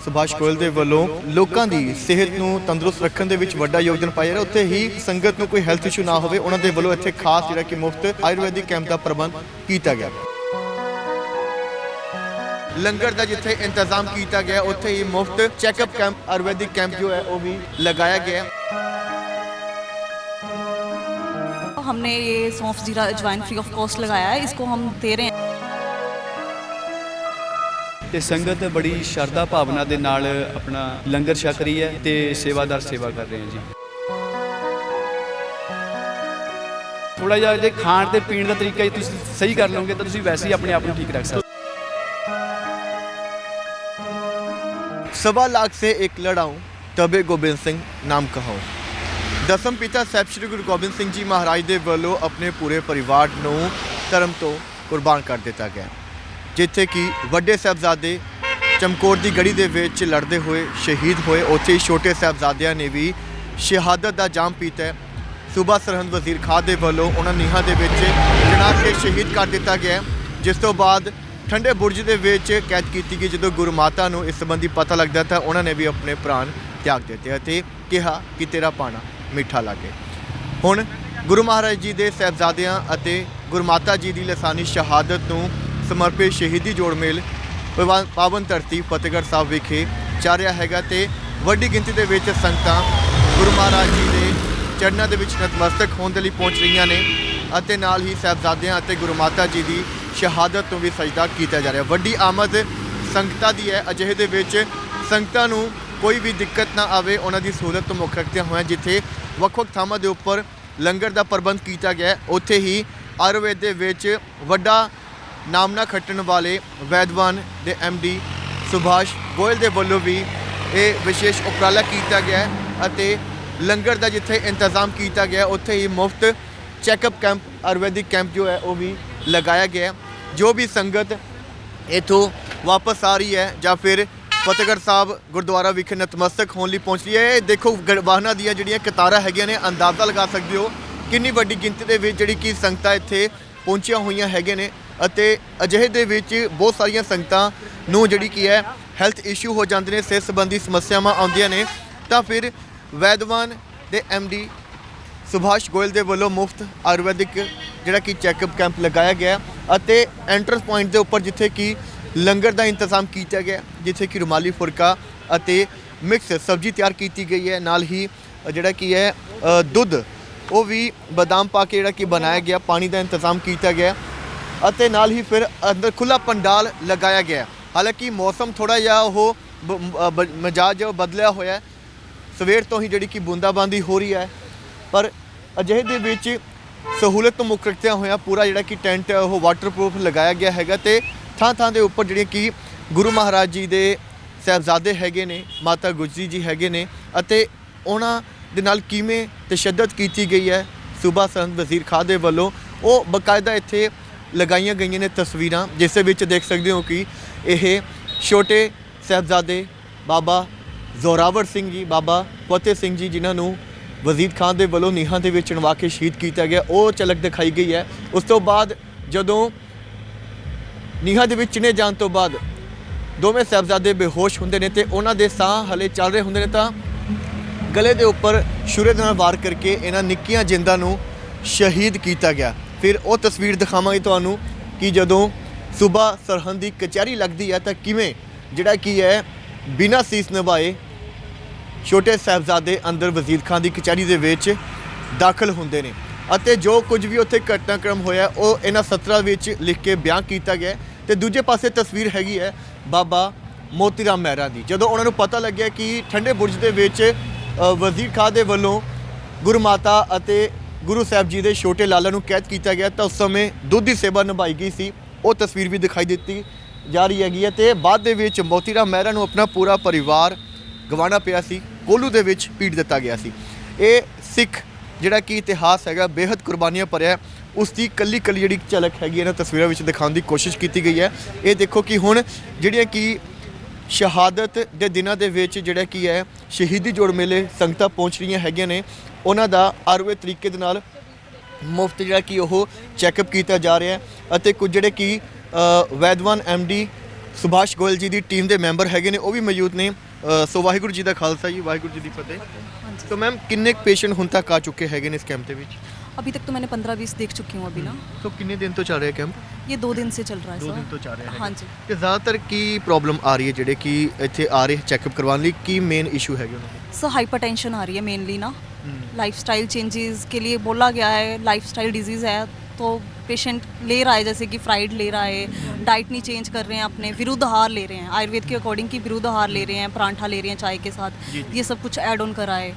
ਸੁਭਾਸ਼ ਗੋਇਲ ਦੇ ਵੱਲੋਂ ਲੋਕਾਂ ਦੀ ਸਿਹਤ ਨੂੰ ਤੰਦਰੁਸਤ ਰੱਖਣ ਦੇ ਵਿੱਚ ਵੱਡਾ ਯੋਗਦਾਨ ਪਾਇਆ ਰਿਹਾ ਉੱਥੇ ਹੀ ਸੰਗਤ ਨੂੰ ਕੋਈ ਹੈਲਥ ਇਸ਼ੂ ਨਾ ਹੋਵੇ ਉਹਨਾਂ ਦੇ ਵੱਲੋਂ ਇੱਥੇ ਖਾਸ ਜਿਹੜਾ ਕਿ ਮੁਫਤ ਆਯੁਰਵੈਦਿਕ ਕੈਂਪ ਦਾ ਪ੍ਰਬੰਧ ਕੀਤਾ ਗਿਆ ਲੰਗਰ ਦਾ ਜਿੱਥੇ ਇੰਤਜ਼ਾਮ ਕੀਤਾ ਗਿਆ ਉੱਥੇ ਹੀ ਮੁਫਤ ਚੈੱਕਅਪ ਕੈਂਪ ਆਯੁਰਵੈਦਿਕ ਕੈਂਪ ਜੋ ਹੈ ਉਹ ਵੀ ਲਗਾਇਆ ਗਿਆ हमने ये सौंफ जीरा अजवाइन फ्री ऑफ कॉस्ट लगाया है इसको हम दे रहे हैं ਤੇ ਸੰਗਤ ਬੜੀ ਸ਼ਰਧਾ ਭਾਵਨਾ ਦੇ ਨਾਲ ਆਪਣਾ ਲੰਗਰ ਛਕ ਰਹੀ ਹੈ ਤੇ ਸੇਵਾਦਾਰ ਸੇਵਾ ਕਰ ਰਹੇ ਹਨ ਜੀ ਥੋੜਾ ਜਿਹਾ ਜੇ ਖਾਣ ਤੇ ਪੀਣ ਦਾ ਤਰੀਕਾ ਹੀ ਤੁਸੀਂ ਸਹੀ ਕਰ ਲਓਗੇ ਤਾਂ ਤੁਸੀਂ ਵੈਸੇ ਹੀ ਆਪਣੇ ਆਪ ਨੂੰ ਠੀਕ ਰੱਖ ਸਕਦੇ सवा लाख से एक लड़ाऊं तबे गोबिंद ਸਿੰਘ ਨਾਮ ਕਹਾਉ ਦਸਮ ਪਿਤਾ ਸਾਹਿਬ ਸ੍ਰੀ ਗੁਰੂ ਗੋਬਿੰਦ ਸਿੰਘ ਜੀ ਮਹਾਰਾਜ ਦੇ ਵੱਲੋਂ ਆਪਣੇ ਪੂਰੇ ਪਰਿਵਾਰ ਨੂੰ ਧਰਮ ਤੋਂ ਕੁਰਬਾਨ ਕਰ ਦਿੱਤਾ ਗਿਆ ਜਿੱਥੇ ਕਿ ਵੱਡੇ ਸਾਹਿਬਜ਼ਾਦੇ ਚਮਕੌਰ ਦੀ ਗੜੀ ਦੇ ਵਿੱਚ ਲੜਦੇ ਹੋਏ ਸ਼ਹੀਦ ਹੋਏ। ਉੱਥੇ ਹੀ ਛੋਟੇ ਸਾਹਿਬਜ਼ਾਦਿਆਂ ਨੇ ਵੀ ਸ਼ਹਾਦਤ ਦਾ ਜਾਮ ਪੀਤਾ ਹੈ। ਸੂਬਾ ਸਰਹੰਦ ਵਜ਼ੀਰ ਖਾਨ ਦੇ ਵੱਲੋਂ ਉਹਨਾਂ ਨੀਹਾਂ ਦੇ ਵਿੱਚ ਜਣਾ ਕੇ ਸ਼ਹੀਦ ਕਰ ਦਿੱਤਾ ਗਿਆ ਜਿਸ ਤੋਂ ਬਾਅਦ ਠੰਡੇ ਬੁਰਜ ਦੇ ਵਿੱਚ ਕੈਦ ਕੀਤੀ ਗਈ। ਜਦੋਂ ਗੁਰੂ ਮਾਤਾ ਨੂੰ ਇਸ ਸੰਬੰਧੀ ਪਤਾ ਲੱਗਦਾ ਤਾਂ ਉਹਨਾਂ ਨੇ ਵੀ ਆਪਣੇ ਪ੍ਰਾਣ ਤਿਆਗ ਦਿੱਤੇ ਅਤੇ ਕਿਹਾ ਕਿ ਤੇਰਾ ਪਾਣਾ ਮਿੱਠਾ ਲੱਗੇ। ਹੁਣ ਗੁਰੂ ਮਹਾਰਾਜ ਜੀ ਦੇ ਸਹਿਬਜ਼ਾਦਿਆਂ ਅਤੇ ਗੁਰਮਾਤਾ ਜੀ ਦੀ ਲਸਾਨੀ ਸ਼ਹਾਦਤ ਨੂੰ ਸਮਰਪਿਤ ਸ਼ਹੀਦੀ ਜੋੜ ਮੇਲ ਪਵਾ- ਪਾਵਨ ਧਰਤੀ ਫਤਿਹਗੜ੍ਹ ਸਾਹਿਬ ਵਿਖੇ ਚੱਲ ਰਿਹਾ ਹੈਗਾ ਤੇ ਵੱਡੀ ਗਿਣਤੀ ਦੇ ਵਿੱਚ ਸੰਗਤਾਂ ਗੁਰੂ ਮਹਾਰਾਜ ਜੀ ਦੇ ਚਰਨਾਂ ਦੇ ਵਿੱਚ ਨਤਮਸਤਕ ਹੋਣ ਦੇ ਲਈ ਪਹੁੰਚ ਰਹੀਆਂ ਨੇ ਅਤੇ ਨਾਲ ਹੀ ਸਹਿਬਜ਼ਾਦਿਆਂ ਅਤੇ ਗੁਰੂ ਮਾਤਾ ਜੀ ਦੀ ਸ਼ਹਾਦਤ ਤੋਂ ਵੀ ਸਜਦਾ ਕੀਤਾ ਜਾ ਰਿਹਾ। ਵੱਡੀ ਆਮਦ ਸੰਗਤਾਂ ਦੀ ਹੈ। ਅਜਿਹੇ ਦੇ ਵਿੱਚ ਸੰਗਤਾਂ ਨੂੰ ਕੋਈ ਵੀ ਦਿੱਕਤ ਨਾ ਆਵੇ, ਉਹਨਾਂ ਦੀ ਸਹੂਲਤ ਤੋਂ ਮੁੱਖ ਰੱਖਦਿਆਂ ਹੋਇਆਂ ਜਿੱਥੇ ਵੱਖ-ਵੱਖ ਥਾਵਾਂ ਦੇ ਉੱਪਰ ਲੰਗਰ ਦਾ ਪ੍ਰਬੰਧ ਕੀਤਾ ਗਿਆ ਉੱਥੇ ਹੀ ਆਯੁਰਵੇਦ ਦੇ ਵਿੱਚ ਵੱਡਾ ਨਾਮਨਾ ਖੱਟਣ ਵਾਲੇ ਵੈਦਵਾਨ ਦੇ ਡੀ ਸੁਭਾਸ਼ ਗੋਇਲ ਦੇ ਵੱਲੋਂ ਵੀ ਇਹ ਵਿਸ਼ੇਸ਼ ਉਪਰਾਲਾ ਕੀਤਾ ਗਿਆ ਅਤੇ ਲੰਗਰ ਦਾ ਜਿੱਥੇ ਇੰਤਜ਼ਾਮ ਕੀਤਾ ਗਿਆ, ਉੱਥੇ ਹੀ ਮੁਫਤ ਚੈੱਕਅਪ ਕੈਂਪ, ਆਯੁਰਵੈਦਿਕ ਕੈਂਪ ਜੋ ਹੈ ਉਹ ਵੀ ਲਗਾਇਆ ਗਿਆ ਜੋ ਵੀ ਸੰਗਤ ਇਥੋਂ ਵਾਪਸ ਆ ਰਹੀ ਹੈ ਜਾਂ ਫਿਰ ਫਤਿਹਗੜ੍ਹ ਸਾਹਿਬ ਗੁਰਦੁਆਰਾ ਵਿਖੇ ਨਤਮਸਤਕ ਹੋਣ ਲਈ ਪਹੁੰਚ ਰਹੀ ਹੈ, ਇਹ ਦੇਖੋ ਗ- ਵਾਹਨਾਂ ਦੀਆਂ ਜਿਹੜੀਆਂ ਕਤਾਰਾਂ ਹੈਗੀਆਂ ਨੇ, ਅੰਦਾਜ਼ਾ ਲਗਾ ਸਕਦੇ ਹੋ ਕਿੰਨੀ ਵੱਡੀ ਗਿਣਤੀ ਦੇ ਵਿੱਚ ਜਿਹੜੀ ਕਿ ਸੰਗਤਾਂ ਇੱਥੇ ਪਹੁੰਚੀਆਂ ਹੋਈਆਂ ਹੈਗੇ ਨੇ। ਅਤੇ ਅਜਿਹੇ ਦੇ ਵਿੱਚ ਬਹੁਤ ਸਾਰੀਆਂ ਸੰਗਤਾਂ ਨੂੰ ਜਿਹੜੀ ਕੀ ਹੈ ਹੈਲਥ ਇਸ਼ੂ ਹੋ ਜਾਂਦੇ ਨੇ, ਸਿਹਤ ਸੰਬੰਧੀ ਸਮੱਸਿਆਵਾਂ ਆਉਂਦੀਆਂ ਨੇ, ਤਾਂ ਫਿਰ ਵੈਦਵਾਨ ਦੇ ਡੀ ਸੁਭਾਸ਼ ਗੋਇਲ ਦੇ ਵੱਲੋਂ ਮੁਫਤ ਆਯੁਰਵੈਦਿਕ ਜਿਹੜਾ ਕਿ ਚੈੱਕਅਪ ਕੈਂਪ ਲਗਾਇਆ ਗਿਆ ਅਤੇ ਐਂਟਰਸ ਪੁਆਇੰਟ ਦੇ ਉੱਪਰ ਜਿੱਥੇ ਕਿ ਲੰਗਰ ਦਾ ਇੰਤਜ਼ਾਮ ਕੀਤਾ ਗਿਆ, ਜਿੱਥੇ ਕਿ ਰੁਮਾਲੀ ਫੁਲਕਾ ਅਤੇ ਮਿਕਸ ਸਬਜ਼ੀ ਤਿਆਰ ਕੀਤੀ ਗਈ ਹੈ, ਨਾਲ ਹੀ ਜਿਹੜਾ ਕੀ ਹੈ ਦੁੱਧ, ਉਹ ਵੀ ਬਦਾਮ ਪਾ ਕੇ ਜਿਹੜਾ ਕਿ ਬਣਾਇਆ ਗਿਆ, ਪਾਣੀ ਦਾ ਇੰਤਜ਼ਾਮ ਕੀਤਾ ਗਿਆ ਅਤੇ ਨਾਲ ਹੀ ਫਿਰ ਅੰਦਰ ਖੁੱਲਾ ਪੰਡਾਲ ਲਗਾਇਆ ਗਿਆ। ਹਾਲਾਂਕਿ ਮੌਸਮ ਥੋੜਾ ਜਿਹਾ ਉਹ ਬ- ਅ, ਬ- ਬਦਲਿਆ ਹੋਇਆ ਹੈ। ਸਵੇਰ ਤੋਂ ਹੀ ਜਿਹੜੀ ਕਿ ਬੂੰਦਾਬਾਂਦੀ ਹੋ ਰਹੀ ਹੈ। ਪਰ ਅਜਿਹੇ ਦੇ ਵਿੱਚ ਸਹੂਲਤ ਤੋਂ ਮੁੱਖ ਰੱਖਦਿਆਂ ਹੋਇਆ ਪੂਰਾ ਜਿਹੜਾ ਕਿ ਟੈਂਟ ਹੈ ਉਹ ਵਾਟਰਪ੍ਰੂਫ ਲਗਾਇਆ ਗਿਆ ਹੈਗਾ ਤੇ ਥਾਂ ਥਾਂ ਦੇ ਉੱਪਰ ਜਿਹੜੀਆਂ ਕਿ ਗੁਰੂ ਮਹਾਰਾਜ ਜੀ ਦੇ ਸਾਹਿਬਜ਼ਾਦੇ ਹੈਗੇ ਨੇ ਮਾਤਾ ਗੁਜਰੀ ਜੀ ਹੈਗੇ ਨੇ ਅਤੇ ਉਹਨਾਂ ਦੇ ਨਾਲ ਕਿਵੇਂ ਤਸ਼ੱਦਦ ਕੀਤੀ ਗਈ ਹੈ ਸੂਬਾ ਸੰਤ ਵਜ਼ੀਰ ਖਾਨ ਦੇ ਵੱਲੋਂ ਉਹ ਬਕਾਇਦਾ ਇੱਥੇ ਲਗਾਈਆਂ ਗਈਆਂ ਨੇ ਤਸਵੀਰਾਂ, ਜਿਸ ਦੇ ਵਿੱਚ ਦੇਖ ਸਕਦੇ ਹੋ ਕਿ ਇਹ ਛੋਟੇ ਸਾਹਿਬਜ਼ਾਦੇ ਬਾਬਾ ਜ਼ੋਰਾਵਰ ਸਿੰਘ ਜੀ, ਬਾਬਾ ਫਤਿਹ ਸਿੰਘ ਜੀ, ਜਿਨ੍ਹਾਂ ਨੂੰ ਵਜ਼ੀਦ ਖਾਨ ਦੇ ਵੱਲੋਂ ਨੀਹਾਂ ਦੇ ਵਿੱਚ ਚਿਣਵਾ ਕੇ ਸ਼ਹੀਦ ਕੀਤਾ ਗਿਆ, ਉਹ ਝਲਕ ਦਿਖਾਈ ਗਈ ਹੈ। ਉਸ ਤੋਂ ਬਾਅਦ ਜਦੋਂ ਨੀਹਾਂ ਦੇ ਵਿੱਚ ਚਿਣੇ ਜਾਣ ਤੋਂ ਬਾਅਦ ਦੋਵੇਂ ਸਾਹਿਬਜ਼ਾਦੇ ਬੇਹੋਸ਼ ਹੁੰਦੇ ਨੇ ਤੇ ਉਹਨਾਂ ਦੇ ਸਾਹ ਹਲੇ ਚੱਲ ਰਹੇ ਹੁੰਦੇ ਨੇ ਤਾਂ ਗਲੇ ਦੇ ਉੱਪਰ ਛੁਰੇ ਦੇ ਨਾਲ ਵਾਰ ਕਰਕੇ ਇਹਨਾਂ ਨਿੱਕੀਆਂ ਜਿੰਦਾਂ ਨੂੰ ਸ਼ਹੀਦ ਕੀਤਾ ਗਿਆ। ਫਿਰ ਉਹ ਤਸਵੀਰ ਦਿਖਾਵਾਂਗੇ ਤੁਹਾਨੂੰ ਕਿ ਜਦੋਂ ਸੂਬਾ ਸਰਹੰਦ ਦੀ ਕਚਹਿਰੀ ਲੱਗਦੀ ਹੈ ਤਾਂ ਕਿਵੇਂ, ਜਿਹੜਾ ਕੀ ਹੈ, ਬਿਨਾਂ ਸੀਸ ਨਿਭਾਏ ਛੋਟੇ ਸਾਹਿਬਜ਼ਾਦੇ ਅੰਦਰ ਵਜ਼ੀਰ ਖਾਨ ਦੀ ਕਚਹਿਰੀ ਦੇ ਵਿੱਚ ਦਾਖਲ ਹੁੰਦੇ ਨੇ। ਅਤੇ ਜੋ ਕੁਝ ਵੀ ਉੱਥੇ ਘਟਨਾਕ੍ਰਮ ਹੋਇਆ, ਉਹ ਇਹਨਾਂ ਸਤਰਾਂ ਵਿੱਚ ਲਿਖ ਕੇ ਬਿਆਨ ਕੀਤਾ ਗਿਆ ਹੈ। ਤੇ ਦੂਜੇ ਪਾਸੇ ਤਸਵੀਰ ਹੈਗੀ ਹੈ ਬਾਬਾ ਮੋਤੀ ਰਾਮ ਮਹਿਰਾ ਦੀ। ਜਦੋਂ ਉਹਨਾਂ ਨੂੰ ਪਤਾ ਲੱਗਿਆ ਕਿ ਠੰਡੇ ਬੁਰਜ ਦੇ ਵਿੱਚ ਵਜ਼ੀਰ ਖਾਨ ਦੇ ਵੱਲੋਂ ਗੁਰਮਾਤਾ ਅਤੇ ਗੁਰੂ ਸਾਹਿਬ ਜੀ ਦੇ ਛੋਟੇ ਲਾਲਾ ਨੂੰ ਕੈਦ ਕੀਤਾ ਗਿਆ ਤਾਂ ਉਸ ਸਮੇਂ ਦੁੱਧ ਦੀ ਸੇਵਾ ਨਿਭਾਈ ਗਈ ਸੀ। ਉਹ ਤਸਵੀਰ ਵੀ ਦਿਖਾਈ ਦਿੱਤੀ ਜਾ ਰਹੀ ਹੈਗੀ ਹੈ ਤੇ ਬਾਅਦ ਦੇ ਵਿੱਚ ਮੋਤੀ ਰਾਮ ਮਹਿਰਾ ਨੂੰ ਆਪਣਾ ਪੂਰਾ ਪਰਿਵਾਰ ਗਵਾਣਾ ਪਿਆ ਸੀ। ਕੋਲੂ ਦੇ ਵਿੱਚ ਪੀੜ ਦਿੱਤਾ ਗਿਆ ਸੀ। ਇਹ ਸਿੱਖ ਜਿਹੜਾ ਕਿ ਇਤਿਹਾਸ ਹੈਗਾ ਬੇहद ਕੁਰਬਾਨੀਆਂ ਭਰਿਆ ਉਸ ਦੀ ਕੱਲੀ ਕੱਲੀ ਜਿਹੜੀ ਝਲਕ ਹੈਗੀ ਇਹਨਾਂ ਤਸਵੀਰਾਂ ਵਿੱਚ ਦਿਖਾਉਣ ਦੀ ਕੋਸ਼ਿਸ਼ ਕੀਤੀ ਗਈ ਹੈ। ਇਹ ਦੇਖੋ ਕਿ ਹੁਣ ਜਿਹੜੀਆਂ ਕਿ ਸ਼ਹਾਦਤ ਦੇ ਦਿਨਾਂ ਦੇ ਵਿੱਚ ਜਿਹੜਾ ਕੀ ਹੈ, ਸ਼ਹੀਦੀ ਜੋੜ ਮੇਲੇ ਸੰਗਤਾਂ ਪਹੁੰਚ ਰਹੀਆਂ ਹੈਗੀਆਂ ਨੇ। ਉਹਨਾਂ ਦਾ ਆਰਵੇ ਤਰੀਕੇ ਦੇ ਨਾਲ ਮੁਫਤ ਜਿਹੜਾ ਕਿ ਉਹ ਚੈੱਕਅਪ ਕੀਤਾ ਜਾ ਰਿਹਾ ਹੈ ਅਤੇ ਕੁਝ ਜਿਹੜੇ ਕਿ ਅ, ਵੈਦਵਾਨ ਡੀ ਸੁਭਾਸ਼ ਗੋਇਲ ਜੀ ਦੀ ਟੀਮ ਦੇ ਮੈਂਬਰ ਹੈਗੇ ਨੇ ਉਹ ਵੀ ਮੌਜੂਦ ਨੇ ਅ, ਸੋ ਵਾਹਿਗੁਰੂ ਜੀ ਦਾ ਖਾਲਸਾ ਜੀ ਵਾਹਿਗੁਰੂ ਜੀ ਦੀ ਫਤਿਹ हाँ जी ਸੋ ਮੈਮ ਕਿੰਨੇ ਪੇਸ਼ੈਂਟ ਹੁਣ ਤੱਕ ਆ ਚੁੱਕੇ ਹੈਗੇ ਨੇ ਇਸ ਕੈਂਪ ਦੇ ਵਿੱਚ अभी तक तो मैंने पंद्रह बीस देख चुकी हूँ अभी ना ਸੋ ਕਿੰਨੇ ਦਿਨ ਤੋਂ ਚੱਲ ਰਿਹਾ ਕੈਂਪ ये दो दिन से चल रहा है ਦੋ सर ਦਿਨ ਤੋਂ ਚੱਲ ਰਿਹਾ ਹੈ हाँ जी ਤੇ ਜ਼ਿਆਦਾਤਰ ਕੀ ਪ੍ਰੋਬਲਮ ਆ ਰਹੀ ਹੈ ਜਿਹੜੇ ਕਿ ਇੱਥੇ ਆ ਰਹੇ ਚੈੱਕਅਪ ਕਰਵਾਉਣ ਲਈ ਕੀ ਮੇਨ ਇਸ਼ੂ ਹੈਗੇ ਉਹਨਾਂ ਦੇ सर हाइपरटेंशन आ रही है मेनली ना लाइफस्टाइल चेंजेस के लिए बोला गया है लाइफस्टाइल डिजीज़ है तो पेशेंट ले रहा है जैसे कि फ्राइड ले रहा है डाइट नहीं चेंज कर रहे हैं अपने विरुद्ध आहार ले रहे हैं आयुर्वेद के अकॉर्डिंग की विरुद्ध आहार ले रहे हैं परांठा ले रहे हैं चाय के साथ ये सब कुछ ऐड ऑन करा है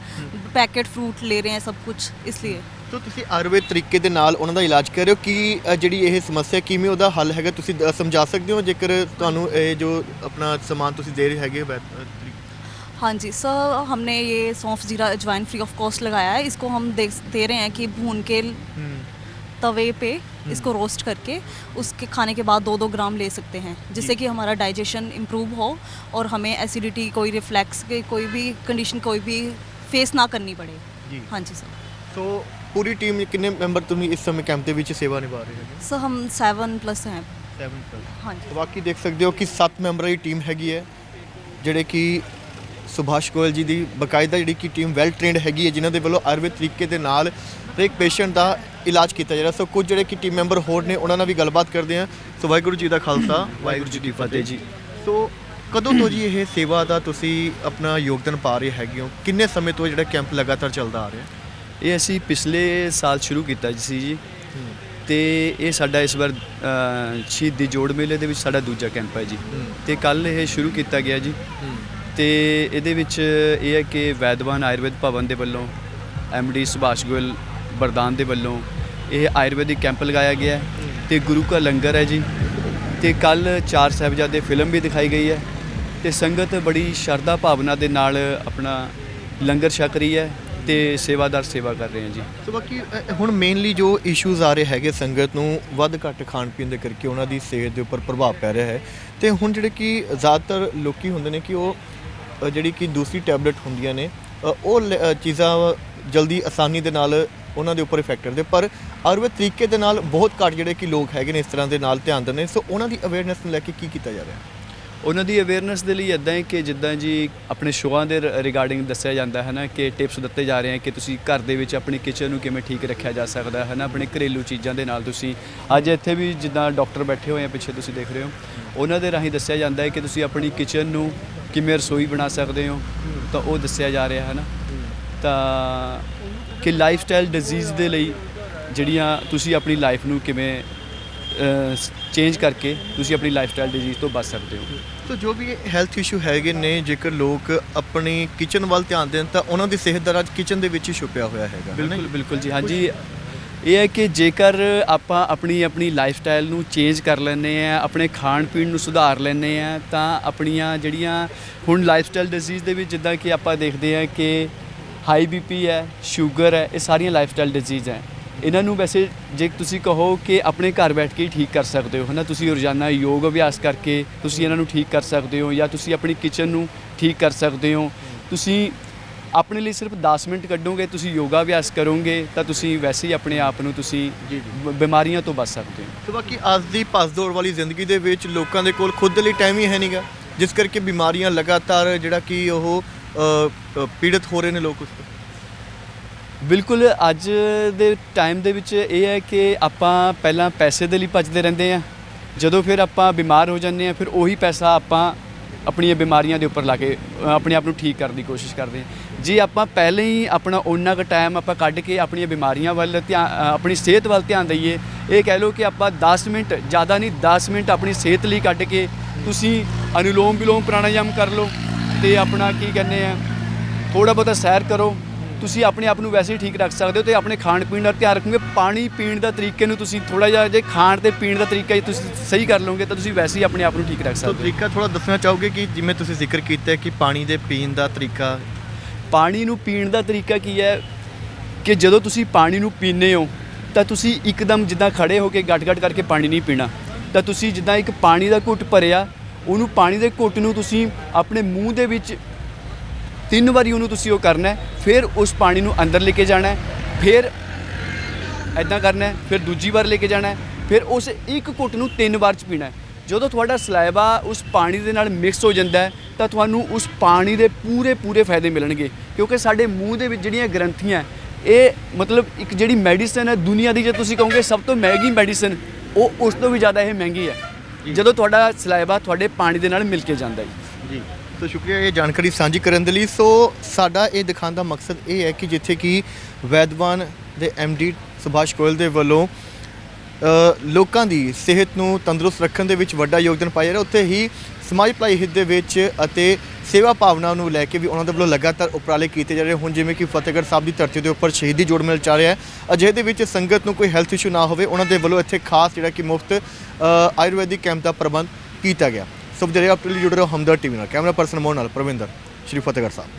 पैकेट फ्रूट ले रहे हैं सब कुछ इसलिए ਸੋ ਤੁਸੀਂ ਆਯੁਰਵੇਦ ਤਰੀਕੇ ਦੇ ਨਾਲ ਉਹਨਾਂ ਦਾ ਇਲਾਜ ਕਰ ਰਹੇ ਹੋ ਕਿ ਅ, ਜਿਹੜੀ ਇਹ ਸਮੱਸਿਆ ਕਿਵੇਂ ਉਹਦਾ ਹੱਲ ਹੈਗਾ ਤੁਸੀਂ ਦ- ਸਮਝਾ ਸਕਦੇ ਹੋ ਜੇਕਰ ਤੁਹਾਨੂੰ ਇਹ ਜੋ ਆਪਣਾ ਸਮਾਨ ਤੁਸੀਂ ਦੇ ਰਹੇ ਹੈਗੇ ਵੈਦ ਅ, ਤਰੀਕੇ हाँ जी सर हमने ये सौंफ जीरा अजवाइन फ्री ऑफ कॉस्ट लगाया है इसको हम दे, दे रहे हैं कि भून के तवे पे इसको रोस्ट करके उसके खाने के बाद दो दो ग्राम ले सकते हैं जिससे कि हमारा डाइजेशन इम्प्रूव हो और हमें एसिडिटी कोई रिफ्लैक्स की कोई भी कंडीशन कोई भी फेस ना करनी पड़े जी। हाँ जी सर ਸੋ ਪੂਰੀ ਟੀਮ ਕਿੰਨੇ ਮੈਂਬਰ ਤੁਸੀਂ ਇਸ ਸਮੇਂ ਕੈਂਪ ਦੇ ਵਿੱਚ ਸੇਵਾ ਨਿਭਾ ਰਹੇ ਹੈਗੇ सर हम सेवन प्लस हैं 7 ਪਲੱਸ हाँ जी ਬਾਕੀ ਦੇਖ ਸਕਦੇ ਹੋ ਕਿ 7 ਮੈਂਬਰਾਂ ਦੀ ਟੀਮ ਹੈਗੀ ਹੈ ਜਿਹੜੇ ਕਿ ਸੁਭਾਸ਼ ਗੋਇਲ ਜੀ ਦੀ ਬਕਾਇਦਾ ਜਿਹੜੀ ਕਿ ਟੀਮ ਵੈਲ ਟ੍ਰੇਨਡ ਹੈਗੀ ਹੈ ਜਿਨ੍ਹਾਂ ਦੇ ਵੱਲੋਂ ਆਯੁਰਵੇਦ ਤਰੀਕੇ ਦੇ ਨਾਲ ਹਰੇਕ ਪੇਸ਼ੈਂਟ ਦਾ ਇਲਾਜ ਕੀਤਾ ਜਾ ਰਿਹਾ। ਸੋ ਕੁਝ ਜਿਹੜੇ ਕਿ ਟੀਮ ਮੈਂਬਰ ਹੋਰ ਨੇ ਉਹਨਾਂ ਨਾਲ ਵੀ ਗੱਲਬਾਤ ਕਰਦੇ ਹਾਂ। ਸੋ ਵਾਹਿਗੁਰੂ ਜੀ ਦਾ ਖਾਲਸਾ ਵਾਹਿਗੁਰੂ ਜੀ ਕੀ ਫਤਿਹ ਜੀ। ਸੋ ਕਦੋਂ ਤੋਂ ਜੀ ਇਹ ਸੇਵਾ ਦਾ ਤੁਸੀਂ ਆਪਣਾ ਯੋਗਦਾਨ ਪਾ ਰਹੇ ਹੈਗੇ ਹੋ? ਕਿੰਨੇ ਸਮੇਂ ਤੋਂ ਜਿਹੜਾ ਕੈਂਪ ਲਗਾਤਾਰ ਚੱਲਦਾ ਆ ਰਿਹਾ? ਇਹ ਅਸੀਂ ਪਿਛਲੇ ਸਾਲ ਸ਼ੁਰੂ ਕੀਤਾ ਸੀ ਜੀ। ਤੇ ਇਹ ਸਾਡਾ ਇਸ ਵਾਰ ਸ਼ਹੀਦੀ ਜੋੜ ਮੇਲੇ ਦੇ ਵਿੱਚ ਸਾਡਾ ਦੂਜਾ ਕੈਂਪ ਹੈ ਜੀ। ਤੇ ਕੱਲ ਇਹ ਸ਼ੁਰੂ ਕੀਤਾ ਗਿਆ ਜੀ। ਤੇ ਇਹਦੇ ਵਿੱਚ ਇਹ ਹੈ ਕਿ ਵੈਦਵਾਨ ਆਯੁਰਵੇਦ ਭਵਨ ਦੇ ਵੱਲੋਂ ਡੀ ਸੁਭਾਸ਼ ਗੋਇਲ ਬਰਦਾਨ ਦੇ ਵੱਲੋਂ ਇਹ ਆਯੁਰਵੈਦਿਕ ਕੈਂਪ ਲਗਾਇਆ ਗਿਆ ਹੈ ਤੇ ਗੁਰੂ ਕਾ ਲੰਗਰ ਹੈ ਜੀ। ਤੇ ਕੱਲ ਚਾਰ ਸਾਹਿਬਜ਼ਾਦੇ ਫਿਲਮ ਵੀ ਦਿਖਾਈ ਗਈ ਹੈ ਤੇ ਸੰਗਤ ਬੜੀ ਸ਼ਰਧਾ ਭਾਵਨਾ ਦੇ ਨਾਲ ਆਪਣਾ ਲੰਗਰ ਛਕ ਰਹੀ ਹੈ ਤੇ ਸੇਵਾਦਾਰ ਸੇਵਾ ਕਰ ਰਹੇ ਹੈ ਜੀ। ਸੋ ਬਾਕੀ ਅ, ਹੁਣ ਮੇਨਲੀ ਜੋ ਇਸ਼ੂਜ਼ ਆ ਰਹੇ ਹੈਗੇ ਸੰਗਤ ਨੂੰ ਵੱਧ ਘੱਟ ਖਾਣ ਪੀਣ ਦੇ ਕਰਕੇ ਉਹਨਾਂ ਦੀ ਸਿਹਤ ਦੇ ਉੱਪਰ ਪ੍ਰਭਾਵ ਪੈ ਰਿਹਾ ਹੈ। ਤੇ ਹੁਣ ਜਿਹੜੇ ਕਿ ਜ਼ਿਆਦਾਤਰ ਲੋਕੀ ਹੁੰਦੇ ਨੇ ਕਿ ਉਹ ਅ, ਜਿਹੜੀ ਕਿ ਦੂਸਰੀ ਟੈਬਲੇਟ ਹੁੰਦੀਆਂ ਨੇ ਅ, ਉਹ ਲ- ਅ, ਚੀਜ਼ਾਂ ਜਲਦੀ ਆਸਾਨੀ ਦੇ ਨਾਲ ਉਹਨਾਂ ਦੇ ਉੱਪਰ ਇਫੈਕਟ ਕਰਦੇ ਪਰ ਆਯੁਰਵੇਦ ਤਰੀਕੇ ਦੇ ਨਾਲ ਬਹੁਤ ਘੱਟ ਜਿਹੜੇ ਕਿ ਲੋਕ ਹੈਗੇ ਨੇ ਇਸ ਤਰ੍ਹਾਂ ਦੇ ਨਾਲ ਧਿਆਨ ਦਿੰਦੇ ਨੇ। ਸੋ ਉਹਨਾਂ ਦੀ ਅਵੇਅਰਨੈਸ ਨੂੰ ਲੈ ਕੇ ਕੀ ਕੀਤਾ ਜਾ ਰਿਹਾ? ਹੈ ਉਹਨਾਂ ਦੀ ਅਵੇਅਰਨੈਸ ਦੇ ਲਈ ਇਦਾਂ ਹੈ ਕਿ ਜਿੱਦਾਂ ਜੀ ਆਪਣੇ ਸ਼ੋਆਂ ਦੇ ਰਿਗਾਰਡਿੰਗ ਦੱਸਿਆ ਜਾਂਦਾ ਹੈ ਨਾ ਕਿ ਟਿਪਸ ਦਿੱਤੇ ਜਾ ਰਹੇ ਹੈ ਕਿ ਤੁਸੀਂ ਘਰ ਦੇ ਵਿੱਚ ਆਪਣੀ ਕਿਚਨ ਨੂੰ ਕਿਵੇਂ ਠੀਕ ਰੱਖਿਆ ਜਾ ਸਕਦਾ ਹੈ ਨਾ ਆਪਣੇ ਘਰੇਲੂ ਚੀਜ਼ਾਂ ਦੇ ਨਾਲ ਤੁਸੀਂ। ਅੱਜ ਇੱਥੇ ਵੀ ਜਿੱਦਾਂ ਡਾਕਟਰ ਬੈਠੇ ਹੋਏ ਆ ਪਿੱਛੇ ਤੁਸੀਂ ਦੇਖ ਰਹੇ ਹੋ। ਉਹਨਾਂ ਦੇ ਰਾਹੀਂ ਦੱਸਿਆ ਜਾਂਦਾ ਹੈ ਕਿ ਤੁਸੀਂ ਆਪਣੀ ਕਿਚਨ ਨੂੰ ਕਿਵੇਂ ਰਸੋਈ ਬਣਾ ਸਕਦੇ ਹੋ? ਤਾਂ ਉਹ ਦੱਸਿਆ ਜਾ ਰਿਹਾ ਹੈ ਨਾ ਤਾਂ ਕਿ ਲਾਈਫ ਸਟਾਈਲ ਡਿਜ਼ੀਜ਼ ਦੇ ਲਈ ਜਿਹੜੀਆਂ ਤੁਸੀਂ ਆਪਣੀ ਲਾਈਫ ਨੂੰ ਕਿਵੇਂ ਚੇਂਜ ਕਰਕੇ ਤੁਸੀਂ ਆਪਣੀ ਲਾਈਫ ਸਟਾਈਲ ਡਿਜ਼ੀਜ਼ ਤੋਂ ਬਚ ਸਕਦੇ ਹੋ। ਸੋ ਜੋ ਵੀ ਹੈਲਥ ਇਸ਼ੂ ਹੈਗੇ ਨੇ ਜੇਕਰ ਲੋਕ ਆਪਣੀ ਕਿਚਨ ਵੱਲ ਧਿਆਨ ਦੇਣ ਤਾਂ ਉਹਨਾਂ ਦੀ ਸਿਹਤ ਦਾ ਰਾਜ ਕਿਚਨ ਦੇ ਵਿੱਚ ਹੀ ਛੁਪਿਆ ਹੋਇਆ ਹੈਗਾ ਬਿਲਕੁਲ ਬਿਲਕੁਲ ਜੀ। ਹਾਂਜੀ ਇਹ ਹੈ ਕਿ ਜੇਕਰ ਆਪਾਂ ਆਪਣੀ ਆਪਣੀ ਲਾਈਫ ਸਟਾਈਲ ਨੂੰ ਚੇਂਜ ਕਰ ਲੈਂਦੇ ਆ ਆਪਣੇ ਖਾਣ ਪੀਣ ਨੂੰ ਸੁਧਾਰ ਲੈਂਦੇ ਆ ਤਾਂ ਆਪਣੀਆਂ ਜਿਹੜੀਆਂ ਹੁਣ ਲਾਈਫ ਸਟਾਈਲ ਡਿਜ਼ੀਜ਼ ਦੇ ਵਿੱਚ ਜਿੱਦਾਂ ਕਿ ਆਪਾਂ ਦੇਖਦੇ ਆ ਕਿ ਹਾਈ ਬੀਪੀ ਹੈ ਸ਼ੂਗਰ ਹੈ, ਇਹ ਸਾਰੀਆਂ ਲਾਈਫ ਸਟਾਈਲ ਡਿਜ਼ੀਜ਼ ਹੈ। ਇਹਨਾਂ ਨੂੰ ਵੈਸੇ ਜੇ ਤੁਸੀਂ ਕਹੋ ਕਿ ਆਪਣੇ ਘਰ ਬੈਠ ਕੇ ਹੀ ਠੀਕ ਕਰ ਸਕਦੇ ਹੋ, ਹਨਾ? ਤੁਸੀਂ ਰੋਜ਼ਾਨਾ ਯੋਗ ਅਭਿਆਸ ਕਰਕੇ ਤੁਸੀਂ ਇਹਨਾਂ ਨੂੰ ਠੀਕ ਕਰ ਸਕਦੇ ਹੋ ਜਾਂ ਤੁਸੀਂ ਆਪਣੀ ਕਿਚਨ ਨੂੰ ਠੀਕ ਕਰ ਸਕਦੇ ਹੋ। ਤੁਸੀਂ ਆਪਣੇ ਲਈ ਸਿਰਫ 10 ਮਿੰਟ ਕੱਢੋਗੇ ਤੁਸੀਂ ਯੋਗਾ ਅਭਿਆਸ ਕਰੋਗੇ ਤਾਂ ਤੁਸੀਂ ਵੈਸੇ ਹੀ ਆਪਣੇ ਆਪ ਨੂੰ ਤੁਸੀਂ ਬਿਮਾਰੀਆਂ ਤੋਂ ਬਚ ਸਕਦੇ ਹੋ। ਤੇ ਬਾਕੀ ਅੱਜ ਦੀ ਭੱਜ-ਦੌੜ ਵਾਲੀ ਜ਼ਿੰਦਗੀ ਦੇ ਵਿੱਚ ਲੋਕਾਂ ਦੇ ਕੋਲ ਖੁਦ ਲਈ ਟਾਈਮ ਹੀ ਹੈ ਨਹੀਂਗਾ ਜਿਸ ਕਰਕੇ ਬਿਮਾਰੀਆਂ ਲਗਾਤਾਰ ਜਿਹੜਾ ਕਿ ਉਹ ਪੀੜਤ ਹੋ ਰਹੇ ਨੇ ਲੋਕ ਉਸ ਤੋਂ। ਬਿਲਕੁਲ ਅੱਜ ਦੇ ਟਾਈਮ ਦੇ ਵਿੱਚ ਇਹ ਹੈ ਕਿ ਆਪਾਂ ਪਹਿਲਾਂ ਪੈਸੇ ਦੇ ਲਈ ਭੱਜਦੇ ਰਹਿੰਦੇ ਆ ਜਦੋਂ ਫਿਰ ਆਪਾਂ ਬਿਮਾਰ ਹੋ ਜਾਂਦੇ ਆ ਫਿਰ ਉਹੀ ਪੈਸਾ ਆਪਾਂ ਆਪਣੀਆਂ ਬਿਮਾਰੀਆਂ ਦੇ ਉੱਪਰ ਲਾ ਕੇ ਆਪਣੇ ਆਪ ਨੂੰ ਠੀਕ ਕਰਨ ਦੀ ਕੋਸ਼ਿਸ਼ ਕਰਦੇ ਆ ਜੇ ਆਪਾਂ ਪਹਿਲਾਂ ਹੀ ਆਪਣਾ ਓਨਾ ਕੁ ਟਾਈਮ ਆਪਾਂ ਕੱਢ ਕੇ ਆਪਣੀਆਂ ਬਿਮਾਰੀਆਂ ਵੱਲ ਧਿਆਨ ਆਪਣੀ ਸਿਹਤ ਵੱਲ ਧਿਆਨ ਦਈਏ, ਇਹ ਕਹਿ ਲਓ ਕਿ ਆਪਾਂ 10 ਮਿੰਟ, ਜ਼ਿਆਦਾ ਨਹੀਂ 10 ਮਿੰਟ ਆਪਣੀ ਸਿਹਤ ਲਈ ਕੱਢ ਕੇ ਤੁਸੀਂ ਅਨੁਲੋਮ ਵਿਲੋਮ ਪ੍ਰਾਣਾਯਾਮ ਕਰ ਲਓ ਤੇ ਆਪਣਾ ਕੀ ਕਹਿੰਦੇ ਆ ਥੋੜਾ ਬਹੁਤਾ ਸੈਰ ਕਰੋ ਤੁਸੀਂ ਆਪਣੇ ਆਪ ਨੂੰ ਵੈਸੇ ਹੀ ਠੀਕ ਰੱਖ ਸਕਦੇ ਹੋ ਤੇ ਆਪਣੇ ਖਾਣ ਪੀਣ ਦਾ ਧਿਆਨ ਰੱਖੋਗੇ। ਪਾਣੀ ਪੀਣ ਦਾ ਤਰੀਕੇ ਨੂੰ ਤੁਸੀਂ ਥੋੜਾ ਜਿਹਾ ਜੇ ਖਾਣ ਤੇ ਪੀਣ ਦਾ ਤਰੀਕਾ ਜੇ ਤੁਸੀਂ ਸਹੀ ਕਰ ਲਓਗੇ ਤਾਂ ਤੁਸੀਂ ਵੈਸੇ ਹੀ ਆਪਣੇ ਆਪ ਨੂੰ ਠੀਕ ਰੱਖ ਸਕਦੇ ਹੋ। ਤਰੀਕਾ ਥੋੜਾ ਦੱਸਣਾ ਚਾਹੋਗੇ ਕਿ ਜਿਵੇਂ ਤੁਸੀਂ ਜ਼ਿਕਰ ਕੀਤਾ ਕਿ ਪਾਣੀ ਦੇ ਪੀਣ ਦਾ ਤਰੀਕਾ? ਪਾਣੀ ਨੂੰ ਪੀਣ ਦਾ ਤਰੀਕਾ ਕੀ ਹੈ ਕਿ ਜਦੋਂ ਤੁਸੀਂ ਪਾਣੀ ਨੂੰ ਪੀਂਦੇ ਹੋ ਤਾਂ ਤੁਸੀਂ ਇੱਕਦਮ ਜਿੱਦਾਂ ਖੜੇ ਹੋ ਕੇ ਗਟ-ਗਟ ਕਰਕੇ ਪਾਣੀ ਨਹੀਂ ਪੀਣਾ। ਤਾਂ ਤੁਸੀਂ ਜਿੱਦਾਂ ਇੱਕ ਪਾਣੀ ਦਾ ਘੁੱਟ ਭਰਿਆ ਉਹਨੂੰ ਪਾਣੀ ਦੇ ਘੁੱਟ ਨੂੰ ਤੁਸੀਂ ਆਪਣੇ ਮੂੰਹ ਦੇ ਵਿੱਚ ਤਿੰਨ ਵਾਰੀ ਉਹਨੂੰ ਤੁਸੀਂ ਉਹ ਕਰਨਾ ਹੈ ਫਿਰ ਉਸ ਪਾਣੀ ਨੂੰ ਅੰਦਰ ਲੈ ਕੇ ਜਾਣਾ ਹੈ ਫਿਰ ਐਦਾਂ ਕਰਨਾ ਹੈ ਫਿਰ ਦੂਜੀ ਵਾਰ ਲੈ ਕੇ ਜਾਣਾ ਹੈ ਫਿਰ ਉਸ ਇੱਕ ਘੁੱਟ ਨੂੰ ਤਿੰਨ ਵਾਰ ਚ ਪੀਣਾ ਹੈ। ਜਦੋਂ ਤੁਹਾਡਾ ਸਲਾਈਵਾ ਉਸ ਪਾਣੀ ਦੇ ਨਾਲ ਮਿਕਸ ਹੋ ਜਾਂਦਾ ਹੈ ਤਾਂ ਤੁਹਾਨੂੰ ਉਸ ਪਾਣੀ ਦੇ ਪੂਰੇ ਪੂਰੇ ਫਾਇਦੇ ਮਿਲਣਗੇ ਕਿਉਂਕਿ ਸਾਡੇ ਮੂੰਹ ਦੇ ਵਿੱਚ ਜਿਹੜੀਆਂ ਗ੍ਰੰਥੀਆਂ ਇਹ ਮਤਲਬ ਇੱਕ ਜਿਹੜੀ ਮੈਡੀਸਨ ਹੈ ਦੁਨੀਆ ਦੀ ਜੇ ਤੁਸੀਂ ਕਹੋਗੇ ਸਭ ਤੋਂ ਮਹਿੰਗੀ ਮੈਡੀਸਨ ਉਹ ਉਸ ਤੋਂ ਵੀ ਜ਼ਿਆਦਾ ਇਹ ਮਹਿੰਗੀ ਹੈ। ਜਦੋਂ ਤੁਹਾਡਾ ਸਲਾਈਵਾ ਤੁਹਾਡੇ ਪਾਣੀ ਦੇ ਨਾਲ ਮਿਲ ਕੇ ਜਾਂਦਾ ਹੈ। ਜੀ। ਸੋ ਸ਼ੁਕਰੀਆ, ਇਹ ਜਾਣਕਾਰੀ ਸਾਂਝੀ ਕਰਨ ਦੇ ਲਈ। ਸੋ, ਸਾਡਾ ਇਹ ਦਿਖਾਉਣ ਦਾ ਮਕਸਦ ਇਹ ਹੈ ਕਿ ਜਿੱਥੇ ਕਿ ਵੈਦਵਾਨ ਦੇ ਡੀ ਸੁਭਾਸ਼ ਗੋਇਲ ਦੇ ਵੱਲੋਂ ਲੋਕਾਂ ਦੀ ਸਿਹਤ ਨੂੰ ਤੰਦਰੁਸਤ ਰੱਖਣ ਦੇ ਵਿੱਚ ਵੱਡਾ ਯੋਗਦਾਨ ਪਾਇਆ ਜਾ ਰਿਹਾ। ਉੱਥੇ ਹੀ ਸਮਾਜ ਭਲਾਈ ਹਿੱਤ ਦੇ ਵਿੱਚ ਅਤੇ ਸੇਵਾ ਭਾਵਨਾ ਨੂੰ ਲੈ ਕੇ ਵੀ ਉਹਨਾਂ ਦੇ ਵੱਲੋਂ ਲਗਾਤਾਰ ਉਪਰਾਲੇ ਕੀਤੇ ਜਾ ਰਹੇ। ਹੁਣ ਜਿਵੇਂ ਕਿ ਫਤਿਹਗੜ੍ਹ ਸਾਹਿਬ ਦੀ ਧਰਤੀ ਦੇ ਉੱਪਰ ਸ਼ਹੀਦੀ ਜੋੜ ਮੇਲ ਚੱਲ ਰਿਹਾ ਹੈ। ਅਜਿਹੇ ਦੇ ਵਿੱਚ ਸੰਗਤ ਨੂੰ ਕੋਈ ਹੈਲਥ ਇਸ਼ੂ ਨਾ ਹੋਵੇ, ਉਹਨਾਂ ਦੇ ਵੱਲੋਂ ਇੱਥੇ ਖਾਸ ਜਿਹੜਾ ਕਿ ਮੁਫਤ ਆਯੁਰਵੈਦਿਕ ਕੈਂਪ ਦਾ ਪ੍ਰਬੰਧ ਕੀਤਾ ਗਿਆ। ਸੋ ਜਿਹੜੇ ਅਪਡੇਟ ਜੁੜ ਰਹੇ ਹੋ ਹਮਦਰ ਟੀਵੀ ਨਾਲ। ਕੈਮਰਾ ਪਰਸਨ ਮੋਹਨ ਨਾਲ ਪ੍ਰਵਿੰਦਰ, ਸ਼੍ਰੀ ਫਤਿਹਗੜ੍ਹ ਸਾਹਿਬ।